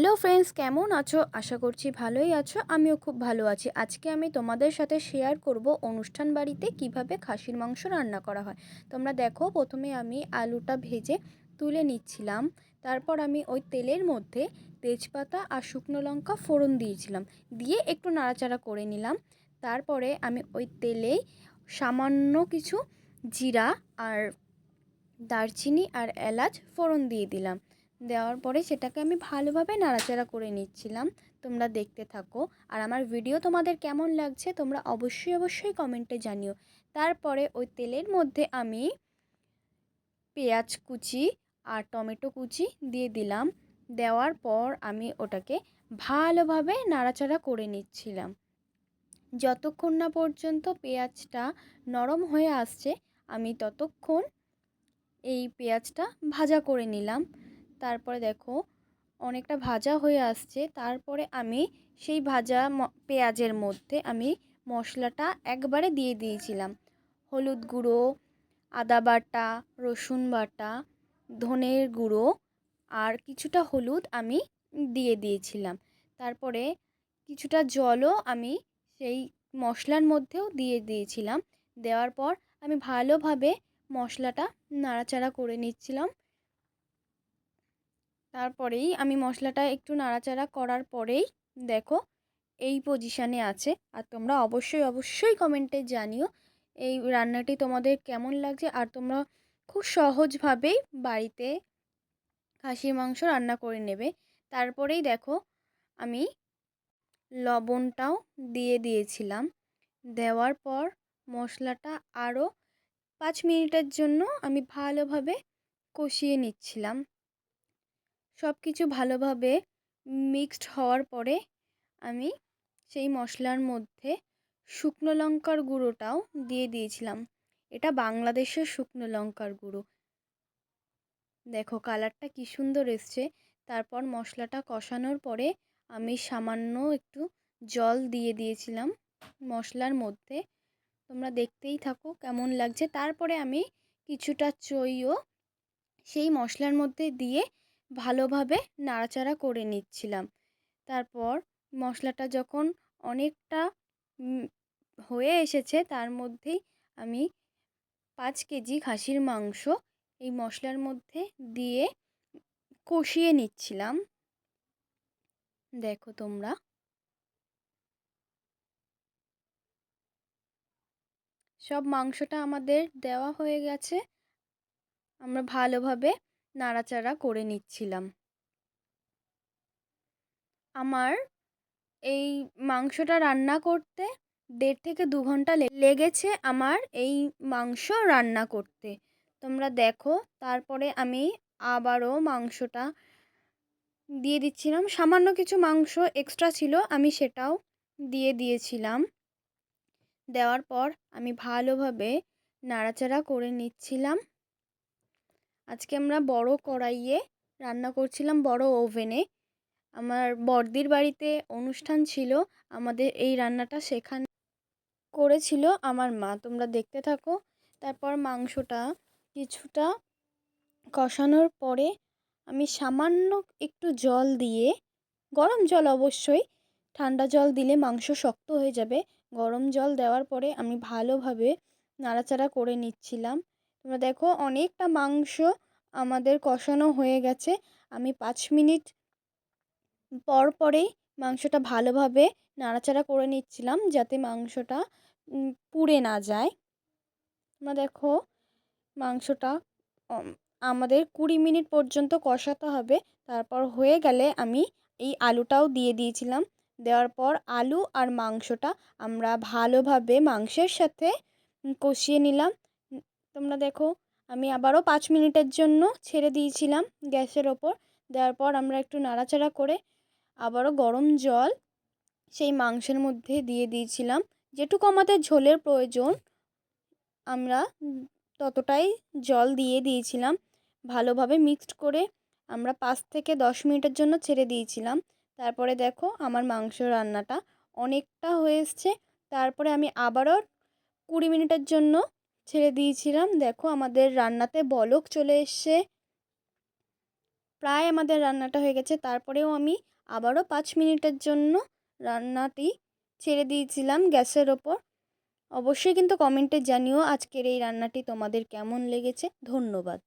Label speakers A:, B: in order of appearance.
A: Hello friends, কেমন আছো? আশা করছি ভালোই আছো, আমিও খুব ভালো আছি। আজকে আমি তোমাদের সাথে শেয়ার করব অনুষ্ঠান বাড়িতে কীভাবে খাসির মাংস রান্না করা হয়। তোমরা দেখো, প্রথমে আমি আলুটা ভেজে তুলে নিচ্ছিলাম। তারপর আমি ওই তেলের মধ্যে তেজপাতা আর শুকনো লঙ্কা ফোড়ন দিয়েছিলাম। দিয়ে একটু নাড়াচাড়া করে নিলাম। তারপরে আমি ওই তেলেই সামান্য কিছু জিরা আর দারচিনি আর এলাচ ফোড়ন দিয়ে দিলাম। দেওয়ার পরে সেটাকে আমি ভালোভাবে নাড়াচাড়া করে নিচ্ছিলাম। তোমরা দেখতে থাকো। আর আমার ভিডিও তোমাদের কেমন লাগছে তোমরা অবশ্যই অবশ্যই কমেন্টে জানিও। তারপরে ওই তেলের মধ্যে আমি পেঁয়াজ কুচি আর টমেটো কুচি দিয়ে দিলাম। দেওয়ার পর আমি ওটাকে ভালোভাবে নাড়াচাড়া করে নিচ্ছিলাম। যতক্ষণ না পর্যন্ত পেঁয়াজটা নরম হয়ে আসছে, আমি ততক্ষণ এই পেঁয়াজটা ভাজা করে নিলাম। তারপরে দেখো, অনেকটা ভাজা হয়ে আসছে। তারপরে আমি সেই ভাজা পেঁয়াজের মধ্যে আমি মশলাটা একবারে দিয়ে দিয়েছিলাম। হলুদ গুঁড়ো, আদা বাটা, রসুন বাটা, ধনের গুঁড়ো আর কিছুটা হলুদ আমি দিয়ে দিয়েছিলাম। তারপরে কিছুটা জলও আমি সেই মশলার মধ্যেও দিয়ে দিয়েছিলাম। দেওয়ার পর আমি ভালোভাবে মশলাটা নাড়াচাড়া করে নিচ্ছিলাম। তারপরেই আমি মশলাটা একটু নাড়াচাড়া করার পরেই দেখো এই পজিশানে আছে। আর তোমরা অবশ্যই অবশ্যই কমেন্টে জানিও এই রান্নাটি তোমাদের কেমন লাগছে। আর তোমরা খুব সহজভাবেই বাড়িতে খাসির মাংস রান্না করে নেবে। তারপরেই দেখো আমি লবণটাও দিয়ে দিয়েছিলাম। দেওয়ার পর মশলাটা আরও পাঁচ মিনিটের জন্য আমি ভালোভাবে কষিয়ে নিচ্ছিলাম। সব কিছু ভালোভাবে মিক্সড হওয়ার পরে আমি সেই মশলার মধ্যে শুকনো লঙ্কার গুঁড়োটাও দিয়ে দিয়েছিলাম। এটা বাংলাদেশের শুকনো লঙ্কার গুঁড়ো। দেখো কালারটা কি সুন্দর এসছে। তারপর মশলাটা কষানোর পরে আমি সামান্য একটু জল দিয়ে দিয়েছিলাম মশলার মধ্যে। তোমরা দেখতেই থাকো কেমন লাগছে। তারপরে আমি কিছুটা চইও সেই মশলার মধ্যে দিয়ে ভালোভাবে নাড়াচাড়া করে নিচ্ছিলাম। তারপর মশলাটা যখন অনেকটা হয়ে এসেছে, তার মধ্যেই আমি পাঁচ কেজি খাসির মাংস এই মশলার মধ্যে দিয়ে কষিয়ে নিচ্ছিলাম। দেখো তোমরা। সব মাংসটা আমাদের দেওয়া হয়ে গেছে। আমরা ভালোভাবে নাড়াচাড়া করে নিচ্ছিলাম। আমার এই মাংসটা রান্না করতে দেড় থেকে দু ঘণ্টা লেগেছে আমার এই মাংস রান্না করতে। তোমরা দেখো, তারপরে আমি আবারও মাংসটা দিয়ে দিচ্ছিলাম। সামান্য কিছু মাংস এক্সট্রা ছিল, আমি সেটাও দিয়ে দিয়েছিলাম। দেওয়ার পর আমি ভালোভাবে নাড়াচাড়া করে নিচ্ছিলাম। আজকে আমরা বড় কড়াইয়ে রান্না করছিলাম বড় ওভেনে। আমার বর্দির বাড়িতে অনুষ্ঠান ছিল, আমাদের এই রান্নাটা সেখানে করেছিল আমার মা, তোমরা দেখতে থাকো। তারপর মাংসটা কিছুটা কষানোর পরে আমি সামান্য একটু জল দিয়ে, গরম জল অবশ্যই, ঠান্ডা জল দিলে মাংস শক্ত হয়ে যাবে। গরম জল দেওয়ার পরে আমি ভালোভাবে নাড়াচাড়া করে নিচ্ছিলাম। তোমরা দেখো অনেকটা মাংস আমাদের কষানো হয়ে গেছে। আমি পাঁচ মিনিট পর পরেই মাংসটা ভালোভাবে নাড়াচাড়া করে নিচ্ছিলাম যাতে মাংসটা পুড়ে না যায়। তোমরা দেখো মাংসটা আমাদের কুড়ি মিনিট পর্যন্ত কষাতে হবে। তারপর হয়ে গেলে আমি এই আলুটাও দিয়ে দিয়েছিলাম। দেওয়ার পর আলু আর মাংসটা আমরা ভালোভাবে মাংসের সাথে কষিয়ে নিলাম। তোমরা দেখো, আমি আবারও পাঁচ মিনিটের জন্য ছেড়ে দিয়েছিলাম গ্যাসের ওপর। দেওয়ার পর আমরা একটু নাড়াচাড়া করে আবারও গরম জল সেই মাংসের মধ্যে দিয়ে দিয়েছিলাম। যেটুকু আমাদের ঝোলের প্রয়োজন, আমরা ততটাই জল দিয়ে দিয়েছিলাম। ভালোভাবে মিক্সড করে আমরা পাঁচ থেকে দশ মিনিটের জন্য ছেড়ে দিয়েছিলাম। তারপরে দেখো আমার মাংস রান্নাটা অনেকটা হয়ে এসছে। তারপরে আমি আবারও কুড়ি মিনিটের জন্য ছেড়ে দিয়েছিলাম। দেখো আমাদের রান্নাতে বলক চলে এসছে। প্রায় আমাদের রান্নাটা হয়ে গেছে। তারপরেও আমি আবারও পাঁচ মিনিটের জন্য রান্নাটি ছেড়ে দিয়েছিলাম গ্যাসের ওপর। অবশ্যই কিন্তু কমেন্টে জানিও আজকের এই রান্নাটি তোমাদের কেমন লেগেছে। ধন্যবাদ।